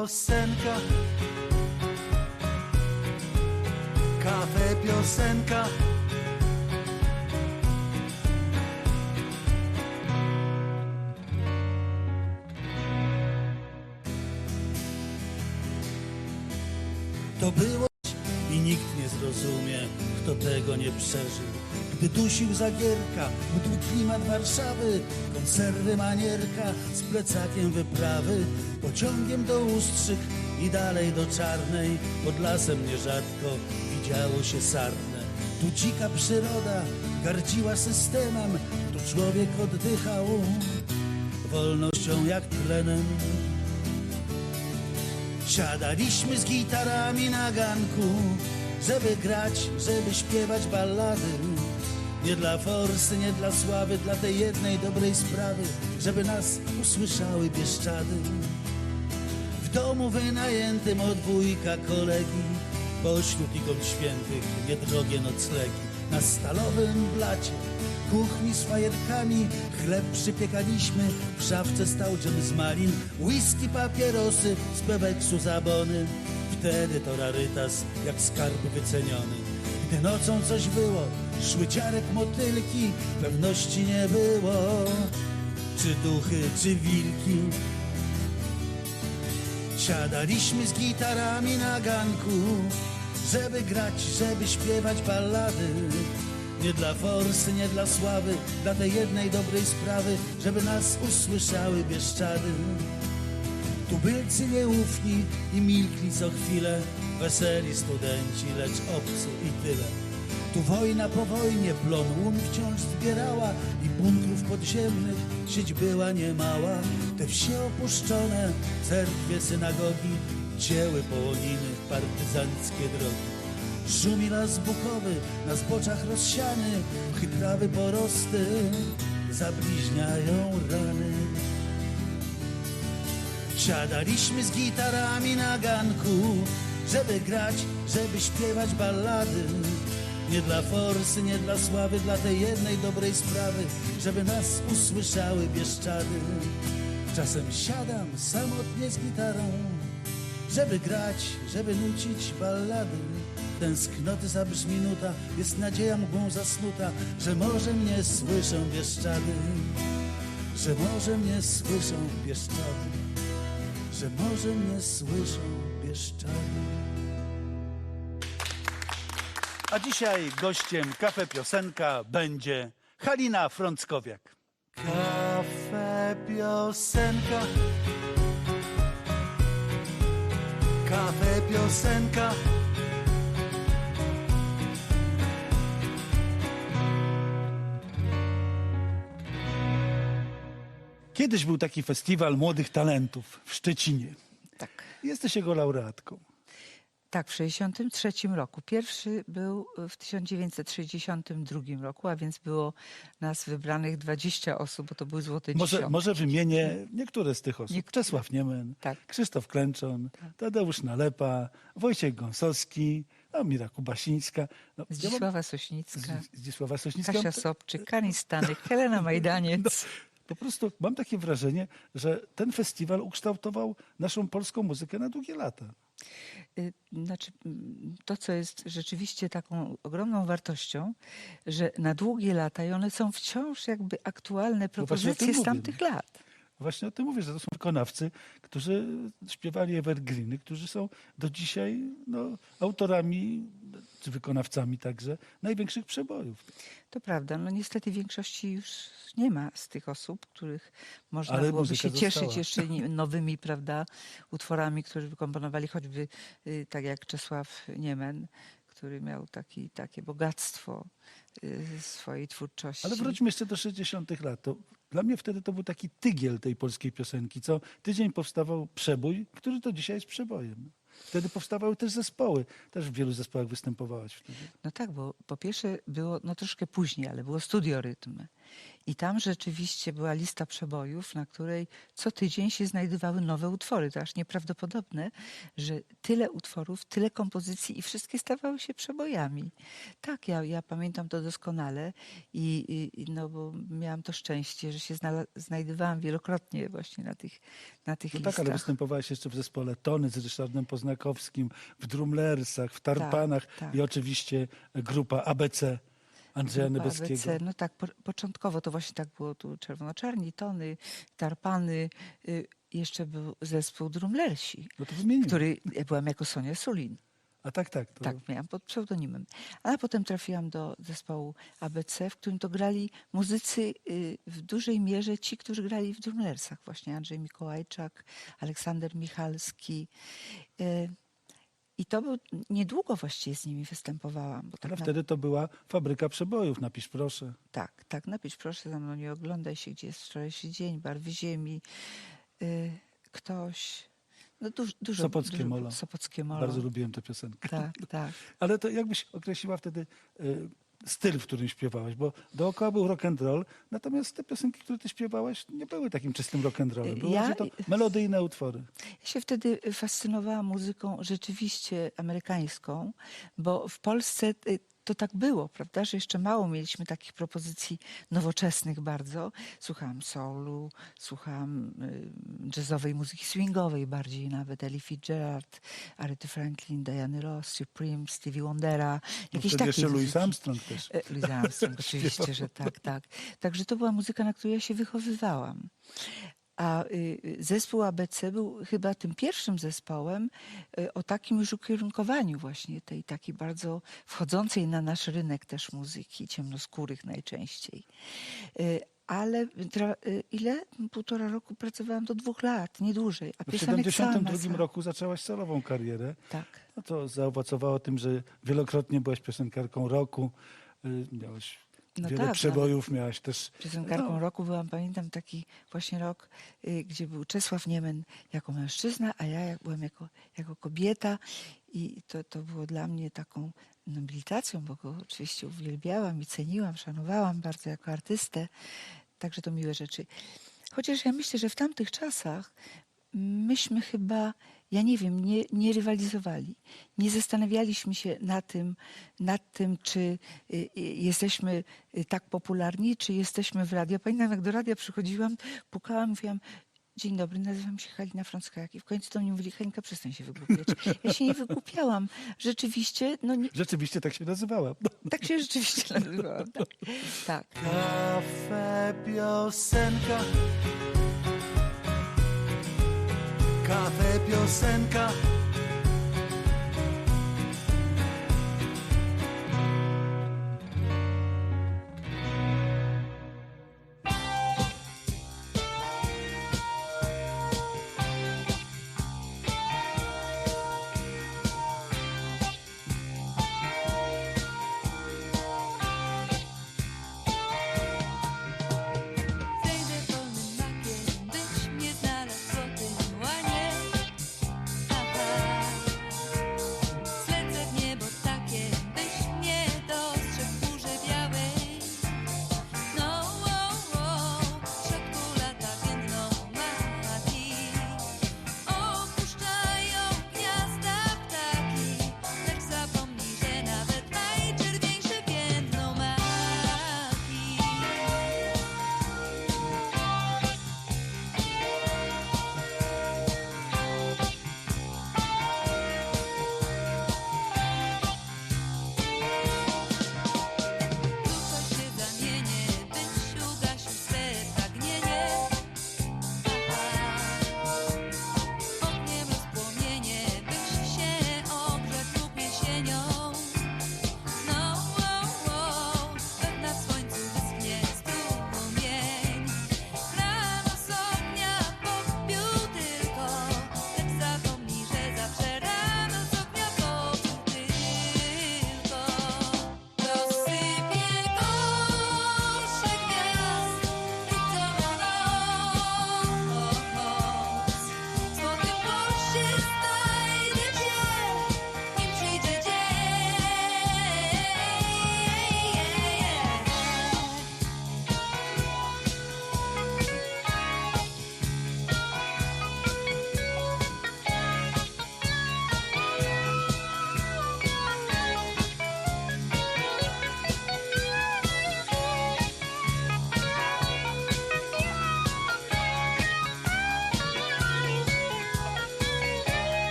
piosenka. Kafe piosenka. To było i nikt nie zrozumie, kto tego nie przeżył. Gdy dusił zagierka, mdł klimat Warszawy, konserwy manierka z plecakiem wyprawy, pociągiem do Ustrzyk i dalej do Czarnej, pod lasem nierzadko widziało się sarnę. Tu dzika przyroda gardziła systemem, tu człowiek oddychał wolnością jak tlenem. Siadaliśmy z gitarami na ganku, żeby grać, żeby śpiewać ballady. Nie dla forsy, nie dla sławy, dla tej jednej dobrej sprawy, żeby nas usłyszały Bieszczady. W domu wynajętym od wujka kolegi, pośród ikon świętych, niedrogie noclegi. Na stalowym blacie, kuchni z fajerkami, chleb przypiekaliśmy, w szafce stał dżem z malin, whisky, papierosy, z beweksu zabony. Wtedy to rarytas, jak skarb wyceniony. Gdy nocą coś było, szły ciarek motylki, pewności nie było, czy duchy, czy wilki. Siadaliśmy z gitarami na ganku, żeby grać, żeby śpiewać ballady. Nie dla forsy, nie dla sławy, dla tej jednej dobrej sprawy, żeby nas usłyszały Bieszczady. Tubylcy nieufni i milkli co chwilę, weseli studenci, lecz obcy i tyle. Tu wojna po wojnie plon łun wciąż zbierała i bunkrów podziemnych sieć była niemała. Te wsie opuszczone, cerkwie, synagogi, dzieły połoniny, partyzanckie drogi. Szumi las bukowy, na zboczach rozsiany, chytrawy porosty zabliźniają rany. Siadaliśmy z gitarami na ganku, żeby grać, żeby śpiewać ballady. Nie dla forsy, nie dla sławy, dla tej jednej dobrej sprawy, żeby nas usłyszały Bieszczady. Czasem siadam samotnie z gitarą, żeby grać, żeby nucić ballady. Tęsknoty zabrzmi nuta, jest nadzieja mgłą zasnuta, że może mnie słyszą Bieszczady, że może mnie słyszą Bieszczady, że może mnie słyszą Bieszczady. A dzisiaj gościem Kafe Piosenka będzie Halina Frąckowiak. Kafe Piosenka Kafe Piosenka Kiedyś był taki festiwal młodych talentów w Szczecinie. Tak. Jesteś jego laureatką. Tak, w 1963 roku. Pierwszy był w 1962 roku, a więc było nas wybranych 20 osób, bo to były złote Może, dziesiątki. może wymienię niektóre z tych osób. Niektóre. Czesław Niemen, Tak. Krzysztof Klęczon, Tadeusz Nalepa, Wojciech Gąsowski, no, Mira Kubasińska. No, Zdzisława Sośnicka, Z- Zdzisława Sośnicka. Kasia Sobczyk, Karin Stanek, Helena Majdaniec. Po prostu mam takie wrażenie, że ten festiwal ukształtował naszą polską muzykę na długie lata. Y, Znaczy, mm, to, co jest rzeczywiście taką ogromną wartością, że na długie lata i one są wciąż jakby aktualne No propozycje z mówię, tamtych lat. Właśnie o tym mówię, że to są wykonawcy, którzy śpiewali evergreeny, którzy są do dzisiaj no, autorami, czy wykonawcami także, największych przebojów. To prawda, no niestety większości już nie ma z tych osób, których można Ale byłoby się cieszyć została. jeszcze nie- nowymi, prawda, utworami, które wykomponowali choćby y, tak jak Czesław Niemen, który miał taki, takie bogactwo y, swojej twórczości. Ale wróćmy jeszcze do 60 lat. To dla mnie wtedy to był taki tygiel tej polskiej piosenki. Co tydzień powstawał przebój, który to dzisiaj jest przebojem. Wtedy powstawały też zespoły. Też w wielu zespołach występowałaś wtedy. No tak, bo po pierwsze było no troszkę później, ale było studiorytm. I tam rzeczywiście była lista przebojów, na której co tydzień się znajdowały nowe utwory. To aż nieprawdopodobne, że tyle utworów, tyle kompozycji i wszystkie stawały się przebojami. Tak, ja, ja pamiętam to doskonale i, i no bo miałam to szczęście, że się znala- znajdowałam wielokrotnie właśnie na tych, na tych No listach. tak, ale występowałaś jeszcze w zespole Tony z Ryszardem Poznakowskim, w Drumlersach, w Tarpanach tak. i oczywiście grupa ABC Andrzeja. ABC. No tak, po, początkowo to właśnie tak było tu czerwono-czarni, tony, tarpany. Y, jeszcze był zespół Drumlersi, No to który ja byłam jako Sonia Sulin. A tak, tak. To... Tak, miałam pod pseudonimem. A potem trafiłam do zespołu ABC, w którym to grali muzycy y, w dużej mierze ci, którzy grali w Drumlersach. Właśnie Andrzej Mikołajczak, Aleksander Michalski. Y, I to był, niedługo właściwie z nimi występowałam. Bo tak Ale na- wtedy to była fabryka przebojów, napisz proszę. Tak, tak, napisz proszę za mną, nie oglądaj się, gdzie jest wczorajszy dzień, barwy ziemi, y, ktoś, no dużo, dużo. Sopockie dużo, Molo. Sopockie Molo. Bardzo lubiłem tę piosenkę. Tak, tak. Ale to jakbyś określiła wtedy y, styl, w którym śpiewałaś, bo dookoła był rock and roll, natomiast te piosenki, które ty śpiewałaś, nie były takim czystym rock and rollem. Były Ja- to melodyjne utwory. Ja się wtedy fascynowałam muzyką rzeczywiście amerykańską, bo w Polsce y, to tak było, prawda, że jeszcze mało mieliśmy takich propozycji nowoczesnych bardzo. Słuchałam soulu, słuchałam y, jazzowej muzyki swingowej bardziej nawet, Ellie Fitzgerald, Aretha Franklin, Diany Ross, Supreme, Stevie Wondera, No jakieś takie jeszcze Louis. Armstrong też. E, Louis Armstrong, oczywiście, że tak, tak. Także to była muzyka, na której ja się wychowywałam. A y, zespół ABC był chyba tym pierwszym zespołem y, o takim już ukierunkowaniu właśnie tej takiej bardzo wchodzącej na nasz rynek też muzyki, ciemnoskórych najczęściej. Y, Ale ile? Półtora roku pracowałam do dwóch lat, nie dłużej. A W piosenek cała 1972 masa. roku zaczęłaś solową karierę. Tak. No to zaowocowało tym, że wielokrotnie byłaś piosenkarką roku. Miałaś No wiele tak, przebojów, miałaś też... Piosenkarką no, roku byłam, pamiętam taki właśnie rok, y, gdzie był Czesław Niemen jako mężczyzna, a ja jak- byłem jako, jako kobieta i to, to było dla mnie taką nobilitacją, bo go oczywiście uwielbiałam i ceniłam, szanowałam bardzo jako artystę, także to miłe rzeczy. Chociaż ja myślę, że w tamtych czasach myśmy chyba, ja nie wiem, nie, nie rywalizowali. Nie zastanawialiśmy się na tym, nad tym, czy y, y, jesteśmy y, tak popularni, czy jesteśmy w radio. Pamiętam, jak do radia przychodziłam, pukałam, mówiłam, Dzień dobry, nazywam się Halina Frąckajak. I w końcu do mnie mówili, Halinka, przestań się wygłupiać. Ja się nie wygłupiałam. Rzeczywiście, no nie, Rzeczywiście tak się nazywała. No. tak się rzeczywiście nazywałam. Tak. tak. Kafe, piosenka. Kafe, piosenka. Zejdę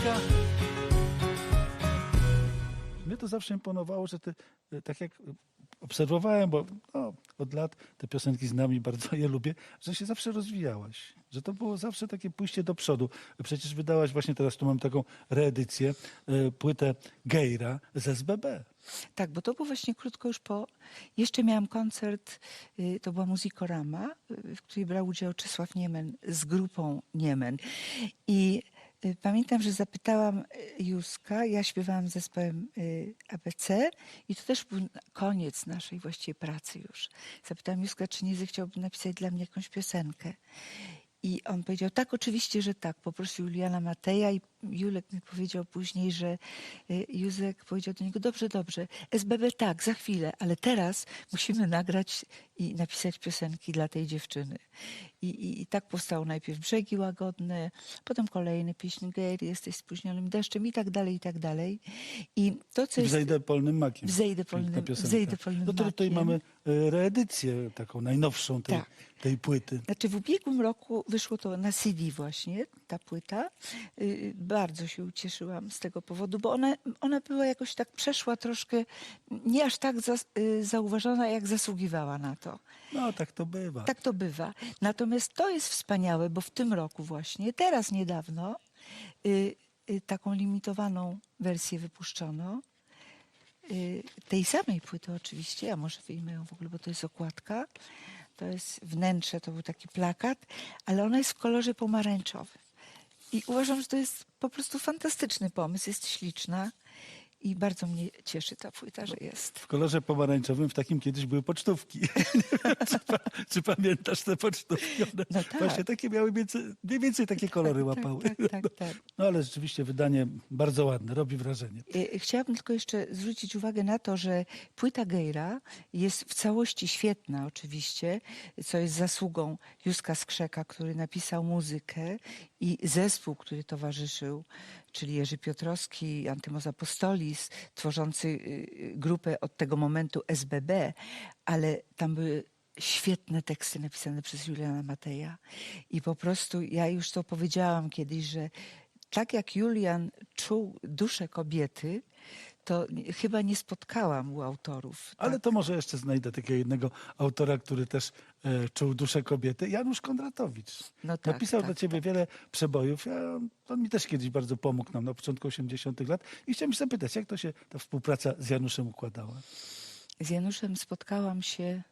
piosenka. Mnie to zawsze imponowało, że ty, e, tak jak e, obserwowałem, bo no, od lat te piosenki z nami bardzo je lubię, że się zawsze rozwijałaś. Że to było zawsze takie pójście do przodu. Przecież wydałaś właśnie teraz, tu mam taką reedycję, e, płytę Gejra z SBB. Tak, bo to było właśnie krótko już po. Jeszcze miałam koncert, y, to była Muzikorama, w której brał udział Czesław Niemen z grupą Niemen. I pamiętam, że zapytałam y, Józka, ja śpiewałam z zespołem y, ABC i to też był koniec naszej właściwie pracy już. Zapytałam Józka, czy nie zechciałby napisać dla mnie jakąś piosenkę. I on powiedział, tak, oczywiście, że tak. Poprosił Juliana Mateja i Julek mi powiedział później, że y, Józek powiedział do niego, dobrze, dobrze, SBB tak, za chwilę, ale teraz musimy nagrać i napisać piosenki dla tej dziewczyny. I, i, i tak powstało najpierw Brzegi Łagodne, potem kolejne pieśni Gejry, Jesteś spóźnionym deszczem i tak dalej, i tak dalej. I to, co jest... Wzejdę polnym makiem. Wzejdę polnym- wzejdę polnym No to tutaj makiem. mamy e, reedycję taką najnowszą tej, Tak. tej płyty. Znaczy w ubiegłym roku wyszło to na CD właśnie, ta płyta. Bardzo się ucieszyłam z tego powodu, bo ona, ona była jakoś tak, przeszła troszkę, nie aż tak za, y, zauważona, jak zasługiwała na to. No tak to bywa. Tak to bywa. Natomiast to jest wspaniałe, bo w tym roku właśnie, teraz niedawno, y, y, taką limitowaną wersję wypuszczono. Y, tej samej płyty oczywiście, a może wyjmę ją w ogóle, bo to jest okładka. To jest wnętrze, to był taki plakat, ale ona jest w kolorze pomarańczowym. I uważam, że to jest po prostu fantastyczny pomysł, jest śliczna i bardzo mnie cieszy ta płyta, że jest. W kolorze pomarańczowym w takim kiedyś były pocztówki. Nie wiem, czy, pa, czy pamiętasz te pocztówki? One No tak. Właśnie takie miały między, mniej więcej takie kolory łapały. Tak, tak, tak, tak. No ale rzeczywiście wydanie bardzo ładne, robi wrażenie. Y, Chciałabym tylko jeszcze zwrócić uwagę na to, że płyta Gejra jest w całości świetna oczywiście, co jest zasługą Józka Skrzeka, który napisał muzykę i zespół, który towarzyszył, czyli Jerzy Piotrowski, Antymos Apostolis, tworzący y, grupę od tego momentu SBB, ale tam były świetne teksty napisane przez Juliana Mateja. I po prostu ja już to powiedziałam kiedyś, że tak jak Julian czuł duszę kobiety, to chyba nie spotkałam u autorów. Ale tak. to może jeszcze znajdę takiego jednego autora, który też e, czuł duszę kobiety. Janusz Kondratowicz. No tak, Napisał tak, dla ciebie wiele przebojów. Ja, on mi też kiedyś bardzo pomógł nam na początku 80 lat. I chciałem się zapytać, jak to się ta współpraca z Januszem układała? Z Januszem spotkałam się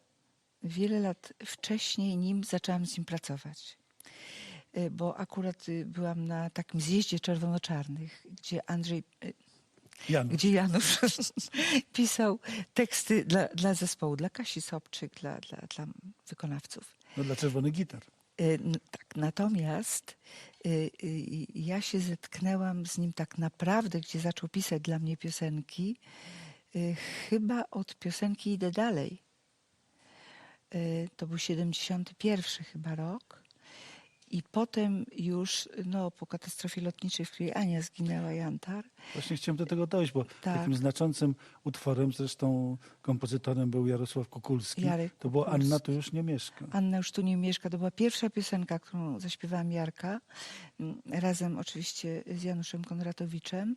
wiele lat wcześniej, nim zaczęłam z nim pracować. Y, Bo akurat y, byłam na takim zjeździe czerwono-czarnych, gdzie Andrzej, y, Janusz. gdzie Janusz pisał teksty dla, dla zespołu, dla Kasi Sobczyk, dla, dla, dla wykonawców. No, dla czerwonych gitar. Y, Tak, natomiast y, y, ja się zetknęłam z nim tak naprawdę, gdzie zaczął pisać dla mnie piosenki, y, chyba od piosenki Idę dalej. Y, To był 71 chyba rok. I potem już no, po katastrofie lotniczej, w której Ania zginęła, Jantar, Właśnie chciałem do tego dojść, bo Tak. takim znaczącym utworem, zresztą kompozytorem był Jarosław Kukulski. Jarek to było Kukulski. Anna tu już nie mieszka. Anna już tu nie mieszka. To była pierwsza piosenka, którą zaśpiewałam Jarka, razem oczywiście z Januszem Konratowiczem.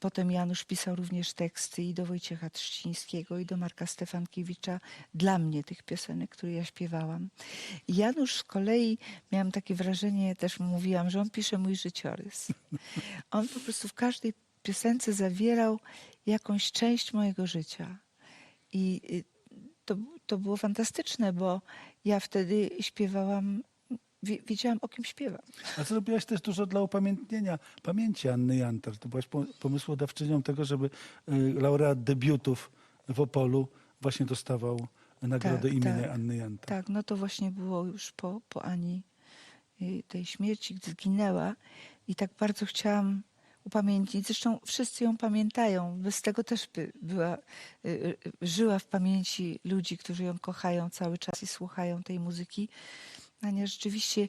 Potem Janusz pisał również teksty i do Wojciecha Trzcińskiego, i do Marka Stefankiewicza dla mnie tych piosenek, które ja śpiewałam. Janusz z kolei, miałam takie wrażenie, też mówiłam, że on pisze mój życiorys. On po prostu w każdej piosence zawierał jakąś część mojego życia. I y, to, to było fantastyczne, bo ja wtedy śpiewałam, wiedziałam o kim śpiewam. A zrobiłaś też dużo dla upamiętnienia pamięci Anny Jantar. To byłaś po- pomysłodawczynią tego, żeby y, laureat debiutów w Opolu właśnie dostawał nagrodę Tak, imienia tak. Anny Jantar. Tak, no to właśnie było już po, po Ani y, tej śmierci, gdy zginęła i tak bardzo chciałam upamiętnić. Zresztą wszyscy ją pamiętają. Bez tego też by była, y, żyła w pamięci ludzi, którzy ją kochają cały czas i słuchają tej muzyki. Ania rzeczywiście,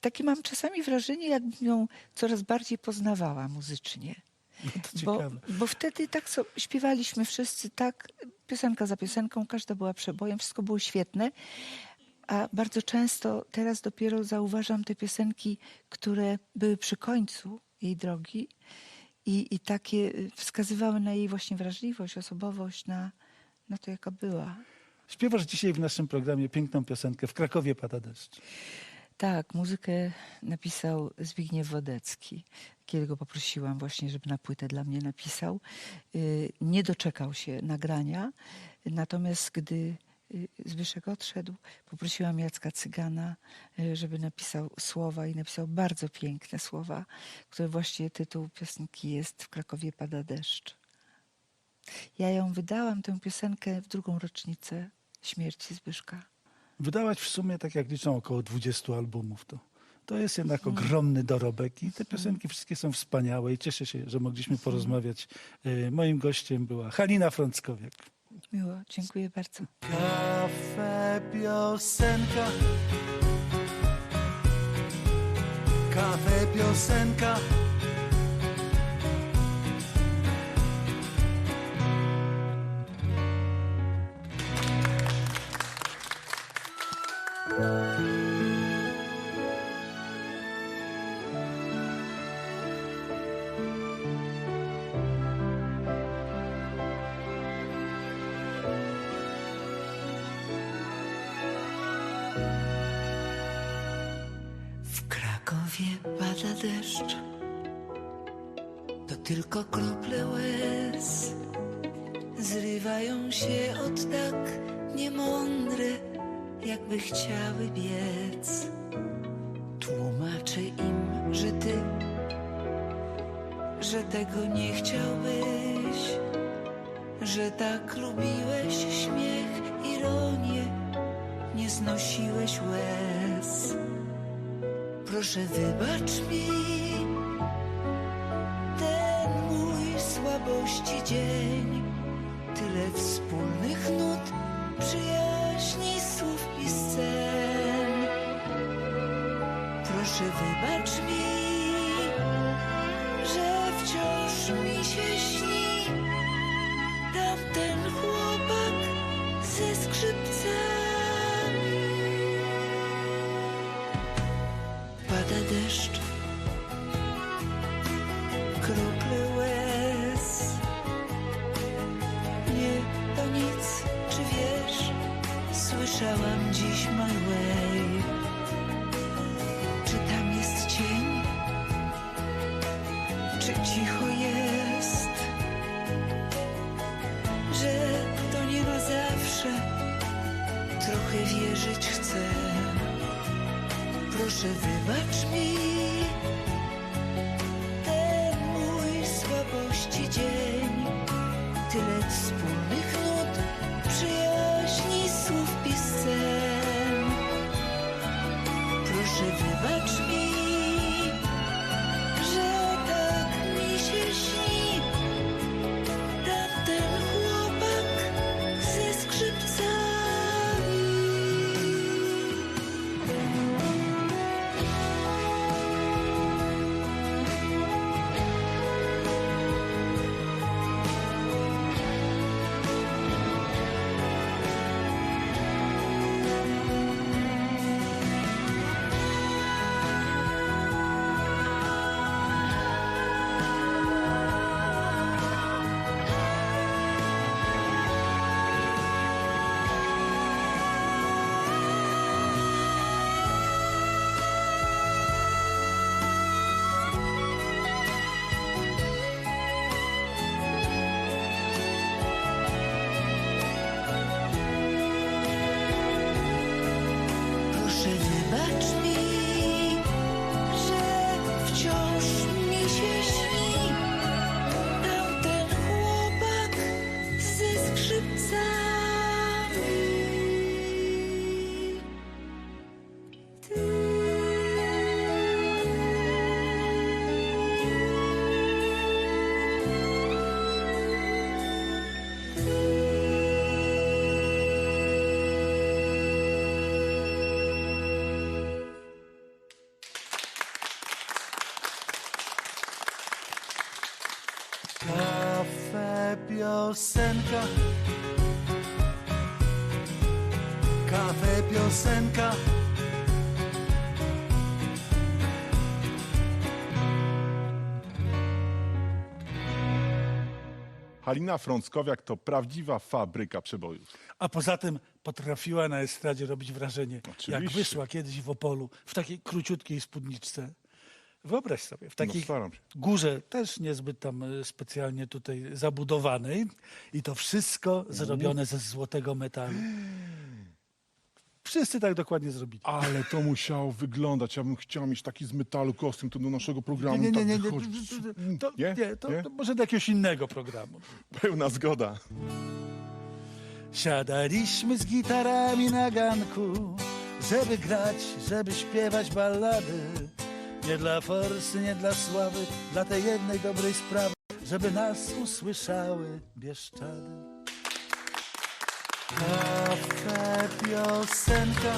takie mam czasami wrażenie, jakbym ją coraz bardziej poznawała muzycznie. No Bo, bo wtedy tak so, śpiewaliśmy wszyscy tak, piosenka za piosenką, każda była przebojem, wszystko było świetne. A bardzo często teraz dopiero zauważam te piosenki, które były przy końcu jej drogi i, i takie y, wskazywały na jej właśnie wrażliwość, osobowość, na, na to, jaka była. Śpiewasz dzisiaj w naszym programie piękną piosenkę W Krakowie pada deszcz. Tak, muzykę napisał Zbigniew Wodecki, kiedy go poprosiłam właśnie, żeby na płytę dla mnie napisał. Y, Nie doczekał się nagrania, natomiast gdy y, Zbyszek odszedł, poprosiłam Jacka Cygana, y, żeby napisał słowa i napisał bardzo piękne słowa, które właściwie tytuł piosenki jest W Krakowie pada deszcz. Ja ją wydałam, tę piosenkę, w drugą rocznicę śmierci Zbyszka. Wydałaś w sumie, tak jak liczą, około 20 albumów. To, to jest jednak ogromny dorobek i te piosenki wszystkie są wspaniałe i cieszę się, że mogliśmy porozmawiać. Y, Moim gościem była Halina Frąckowiak. Miło, dziękuję bardzo. Kafe, piosenka. Kafe, piosenka. Pada deszcz, to tylko krople łez zrywają się od tak niemądre, jakby chciały biec. Tłumaczę im, że ty, że tego nie chciałbyś, że tak lubiłeś śmiech, ironię, nie znosiłeś łez. Proszę wybacz mi ten mój słabości dzień. Tyle wspólnych nut, przyjaźni, słów i scen. Proszę wybacz mi, słyszałam dziś my way. piosenka Kafe piosenka Halina Frąckowiak to prawdziwa fabryka przebojów. A poza tym potrafiła na estradzie robić wrażenie. Jak wyszła kiedyś w Opolu w takiej króciutkiej spódniczce, Wyobraź sobie, w takiej staram się. górze, też niezbyt tam e, specjalnie tutaj zabudowanej i to wszystko zrobione ze złotego metalu. Wszyscy tak dokładnie zrobili. Ale to musiało wyglądać. Ja bym chciał mieć taki z metalu kostium tu do naszego programu. Nie, nie, tak nie, nie, nie, to, Nie? nie, to, Nie? to może do jakiegoś innego programu. Pełna zgoda. Siadaliśmy z gitarami na ganku, żeby grać, żeby śpiewać ballady. Nie dla forsy, nie dla sławy, dla tej jednej dobrej sprawy, żeby nas usłyszały Bieszczady. Kafe, piosenka,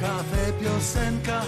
kafe, piosenka,